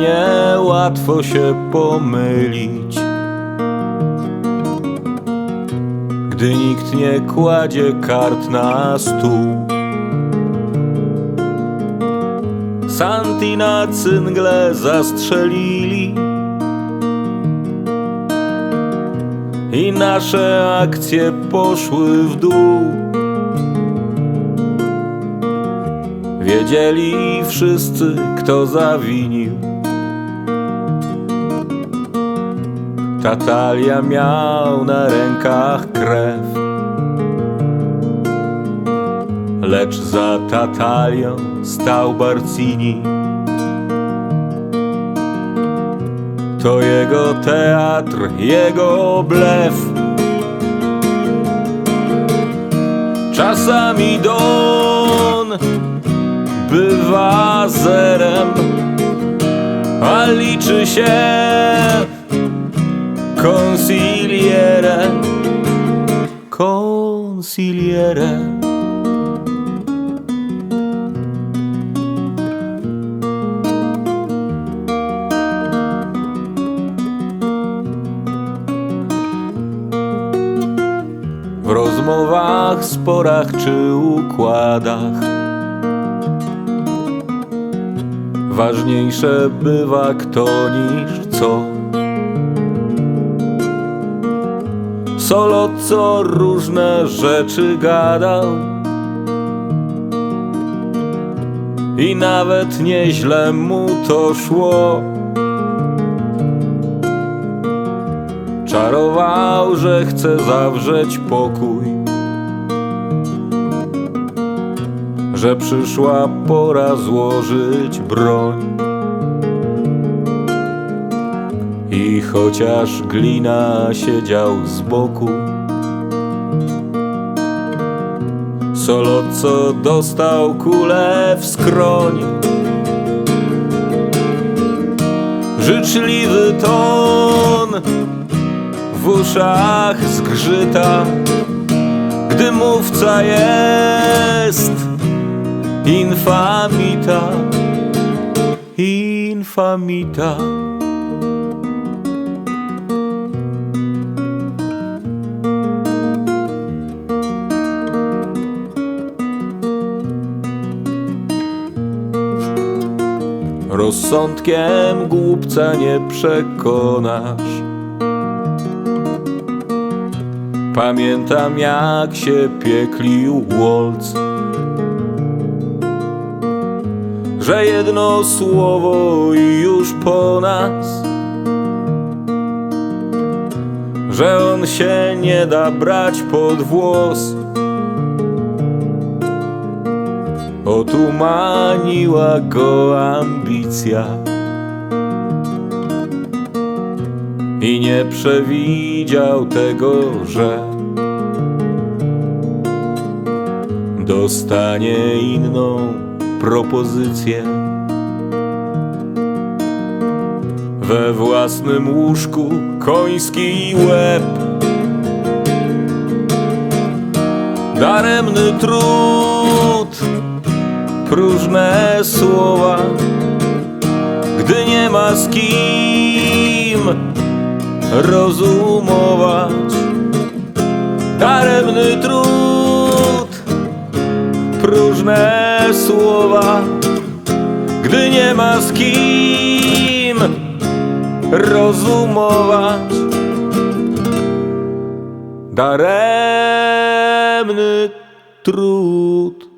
Cholernie łatwo się pomylić. Gdy nikt nie kładzie kart na stół. Santi na cyngle zastrzelili. I nasze akcje poszły w dół. Wiedzieli wszyscy, kto zawinił Tatalia miał na rękach krew. Lecz za Tatalią stał Barcini. To jego teatr, jego blef. Czasami Don bywa zerem A liczy się Consigliere Consigliere W rozmowach, sporach czy układach Ważniejsze bywa kto niż co Solo co różne rzeczy gadał I nawet nieźle mu to szło. Czarował, że chce zawrzeć pokój. Że przyszła pora złożyć broń Chociaż glina siedział z boku. Solo co dostał kulę w skroń. Życzliwy ton w uszach zgrzyta. Gdy mówca jest infamita. Infamita Rozsądkiem głupca nie przekonasz. Pamiętam jak się pieklił Waltz Że jedno słowo i już po nas Że on się nie da brać pod włos Otumaniła go ambicja. I nie przewidział tego, że Dostanie inną propozycję. We własnym łóżku koński łeb. Daremny trud próżne słowa, gdy nie ma z kim rozumować. Daremny trud, próżne słowa, gdy nie ma z kim rozumować. Daremny trud.